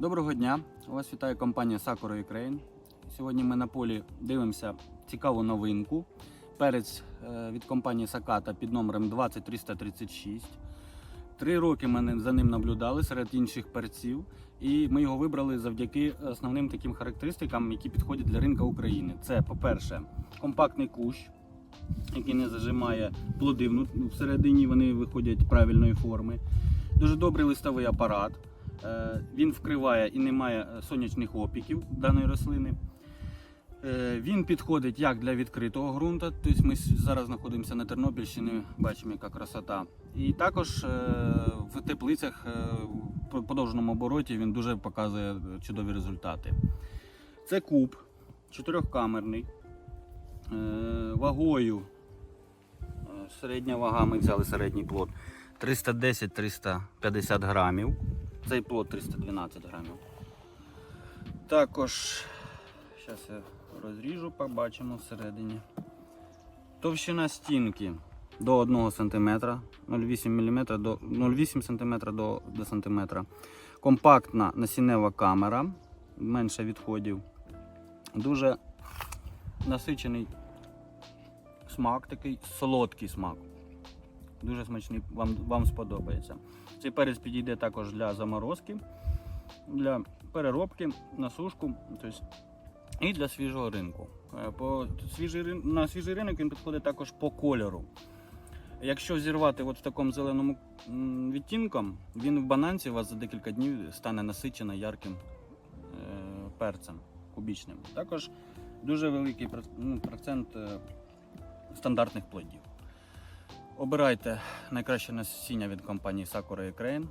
Доброго дня! Вас вітає компанія Sakura Ukraine. Сьогодні ми на полі дивимося цікаву новинку. Перець е, від компанії Sakata під номером 20336. Три роки ми за ним наблюдали серед інших перців, і ми його вибрали завдяки основним таким характеристикам, які підходять для ринка України. Це, по-перше, компактний кущ, який не зажимає плоди. Ну, Всередині вони виходять правильної форми. Дуже добрий листовий апарат. Е, Він вкриває і не має е, сонячних опіків даної рослини. Е, Він підходить як для відкритого ґрунту, тобто ми зараз знаходимося на Тернопільщині, бачимо, яка красота. І також в теплицях в подовженому обороті він дуже показує чудові результати. Це куб чотирьохкамерний, вагою. Середня вага, ми взяли середній плод 310-350 грамів. Цей плод 312 грамів. Також, зараз я розріжу, побачимо всередині. Товщина стінки до 1 см, 0,8 мм до 0,8 см до, до см. Компактна насіннева камера, менше відходів. Дуже насичений смак, такий солодкий смак. Дуже смачний, вам, вам сподобається. Цей перець підійде також для заморозки, для переробки на сушку тобто, і для свіжого ринку. Е, По, свіжий, на свіжий ринок він підходить також по кольору. Якщо зірвати от в такому зеленому відтінком, він в бананці у вас за декілька днів стане насичено ярким е, перцем кубічним. Також дуже великий ну, процент е, стандартних плодів. Обирайте найкраще насіння від компанії Sakura Ukraine.